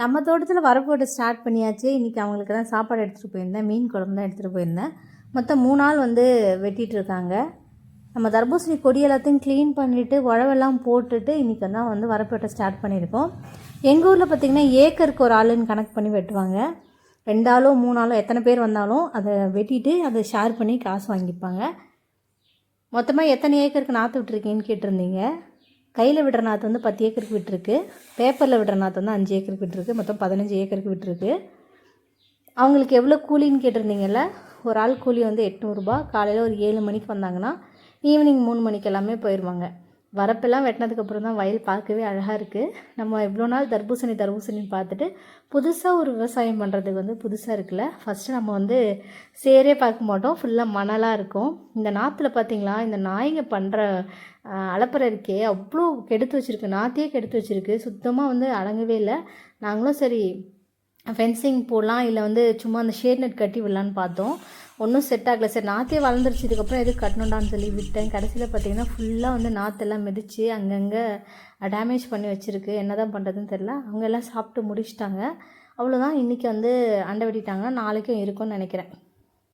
நம்ம தோட்டத்தில் வரப்போட்டு ஸ்டார்ட் பண்ணியாச்சு. இன்றைக்கி அவங்களுக்கு தான் சாப்பாடு எடுத்துகிட்டு போயிருந்தேன். மீன் குழம்பு தான் எடுத்துகிட்டு போயிருந்தேன். மொத்தம் மூணு நாள் வந்து வெட்டிகிட்டு இருக்காங்க. நம்ம தர்பூசணி கொடி எல்லாத்தையும் க்ளீன் பண்ணிவிட்டு உழவெல்லாம் போட்டுட்டு இன்றைக்கி தான் வந்து வரப்போட்டை ஸ்டார்ட் பண்ணியிருக்கோம். எங்கள் ஊரில் பார்த்திங்கன்னா ஏக்கருக்கு ஒரு ஆளுன்னு கணக்கு பண்ணி வெட்டுவாங்க. ரெண்டாலோ மூணாலோ எத்தனை பேர் வந்தாலும் அதை வெட்டிட்டு அதை ஷேர் பண்ணி காசு வாங்கிப்பாங்க. மொத்தமாக எத்தனை ஏக்கருக்கு நாற்று விட்டுருக்கீங்கன்னு கேட்டிருந்தீங்க. கையில் விடுற நாற்று வந்து பத்து ஏக்கருக்கு விட்டுருக்கு. பேப்பரில் விடுற நாற்று வந்து அஞ்சு ஏக்கருக்கு விட்டுருக்கு. மொத்தம் பதினஞ்சு ஏக்கருக்கு விட்டுருக்கு. அவங்களுக்கு எவ்வளோ கூலின்னு கேட்டிருந்தீங்கல்ல? ஒரு ஆள் கூலி வந்து எட்நூறுபா காலையில் ஒரு ஏழு மணிக்கு வந்தாங்கன்னா ஈவினிங் மூணு மணிக்கு எல்லாமே போயிடுவாங்க வரப்பெல்லாம் வெட்டினதுக்கப்புறம் தான் வயல் பார்க்கவே அழகாக இருக்குது நம்ம இவ்வளோ நாள் தர்பூசணி தர்பூசணின்னு பார்த்துட்டு புதுசாக ஒரு விவசாயம் பண்ணுறதுக்கு வந்து புதுசாக இருக்குல்ல. ஃபஸ்ட்டு நம்ம வந்து சேரே பார்க்க மாட்டோம். ஃபுல்லாக மணலாக இருக்கும். இந்த நாற்றுல பார்த்திங்களா இந்த நாய்ங்க பண்ணுற அலப்பறை இருக்கே அவ்வளோ கெடுத்து வச்சுருக்கு. நாத்தையே கெடுத்து வச்சுருக்கு. சுத்தமாக வந்து அடங்கவே இல்லை. நாங்களும் சரி ஃபென்சிங் போடலாம் இல்லை வந்து சும்மா அந்த ஷேட் நெட் கட்டி விடலான்னு பார்த்தோம். ஒன்றும் செட் ஆகலை. சரி நாற்றே வளர்ந்துருச்சு. இதுக்கப்புறம் எதுவும் கட்டணுண்டான்னு சொல்லி விட்டேன். கடைசியில் பார்த்தீங்கன்னா ஃபுல்லாக வந்து நாற்றெல்லாம் மிதித்து அங்கங்கே டேமேஜ் பண்ணி வச்சுருக்கு. என்ன தான் பண்ணுறதுன்னு தெரில அவங்க எல்லாம் சாப்பிட்டு முடிச்சிட்டாங்க. அவ்வளோதான் இன்றைக்கி வந்து அண்டை வெட்டிட்டாங்க நாளைக்கும் இருக்கும்னு நினைக்கிறேன்.